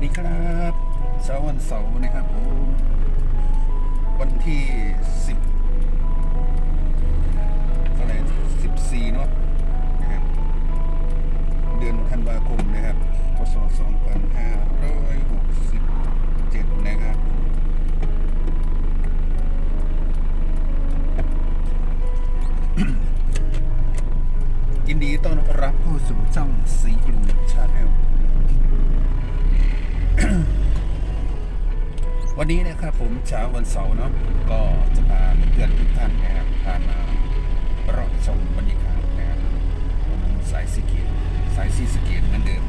วัสดีครับเช้าวันเสาร์นะครับผมวันที่สิบเท่าไหร่สิบสี่เนาะ วันนี้นะครับผมเช้าวันเสาร์เนาะก็จะพาเพื่อนทุกท่านนะครับพามารับชมบรรยากาศนะครับสายสีเกียสายสีสเกียเหมือนเดิม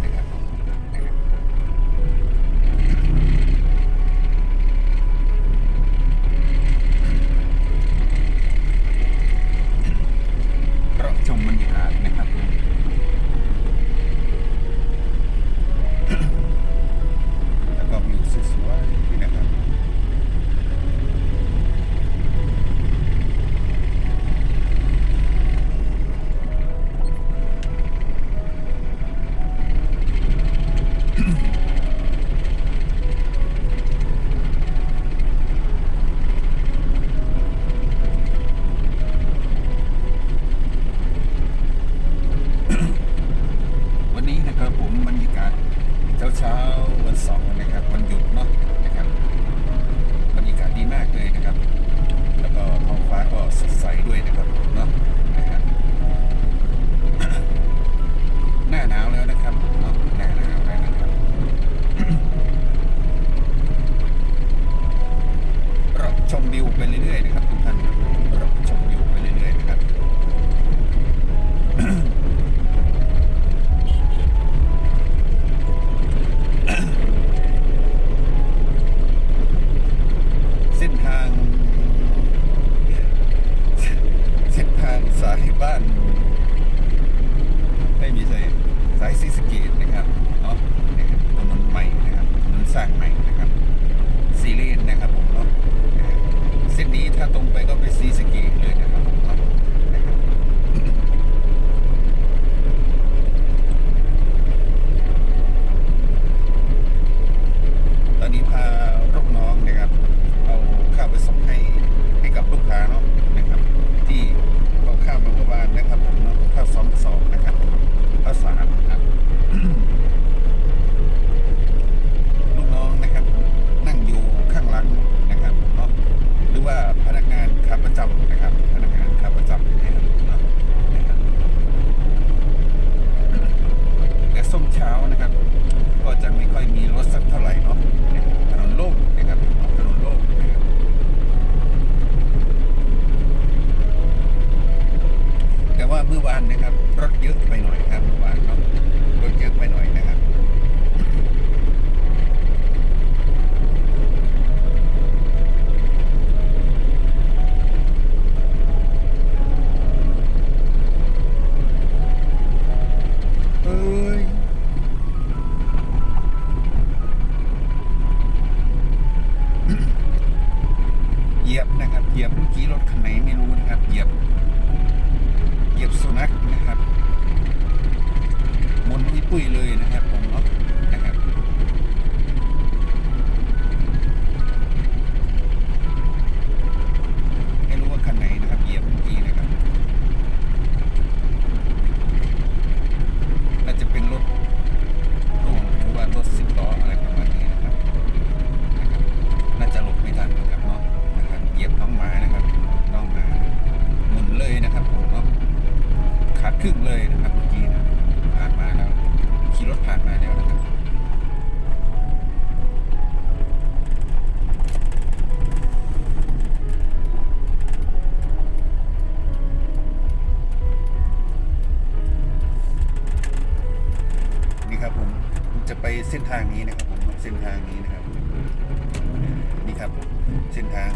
เส้นทาง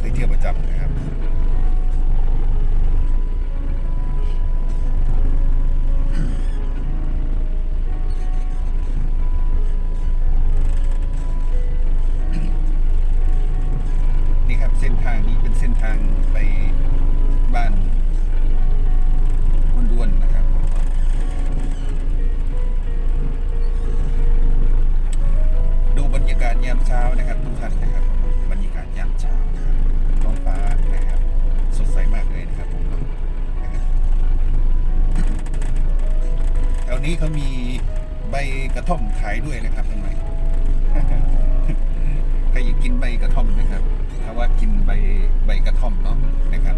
ได้เที่ยวประจำนะครับ นี้เขามีใบกระท่อมขายด้วยนะครับทำไมใครอยากกินใบกระท่อมนะครับถ้าว่ากินใบใบกระท่อมเนาะนะครับ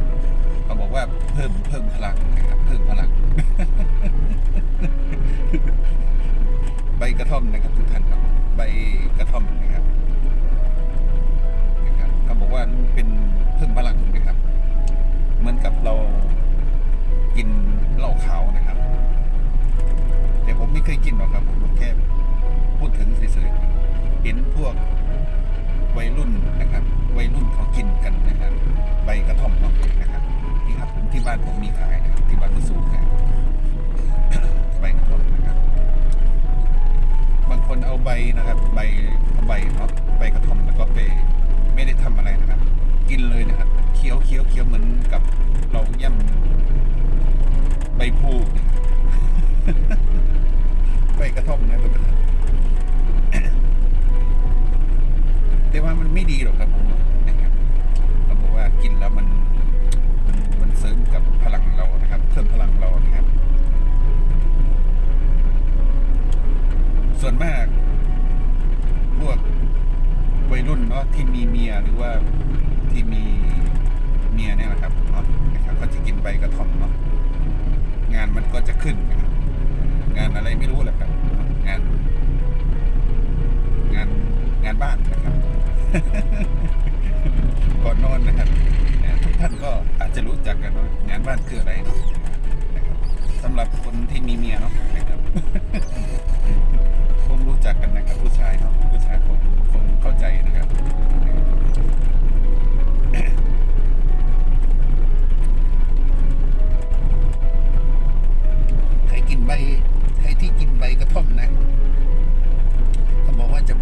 เขาบอกว่าเพิ่มเพิ่มพลังนะครับ เพิ่มพลัง ใบกระท่อมนะครับทุกท่านครับใบกระท่อมนะครับนะครับเขาบอกว่าเป็นเพิ่มพลังนะครับ เหมือนกับเรากินเหล้าขาวนะครับแต่ผมไม่ เคยกินหรอกครับผมแค่พูดถึงเฉยๆเห็นพวกวัยรุ่นนะครับ วัยรุ่นเขากินกันนะครับใบกระท่อมเนาะนะครับนี่ครับผมที่บ้านผมมีขายนะครับที่บ้านมุสูขายใบกระท่อมนะครับ บางคนเอาใบนะครับ ใบใบเนาะใบกระท่อมแล้วก็ไปไม่ได้ทำอะไรนะครับ กินเลยนะครับเคี้ยวเคี้ยวเคี้ยวเหมือนกับเราย่ำ เ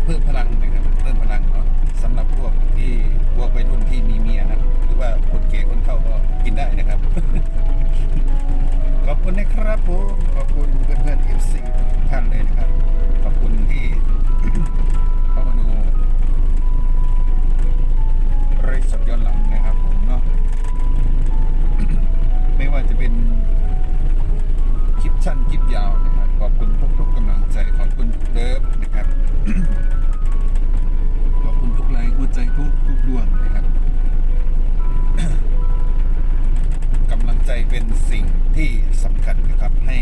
เพิ่มพลังนะครับเพิ่มพลังเนาะสำหรับพวกที่พวกวัยรุ่นที่มีเมียนะหรือว่าคนแก่คนเฒ่าก็กินได้นะครับ ขอบคุณนะครับผมขอบคุณเพื่อนเพื่อนเอฟซีทุกท่านเลยนะครับ ขอบคุณที่ ทุกทุกดวงนะครับกำลังใจเป็นสิ่งที่สำคัญนะครับให้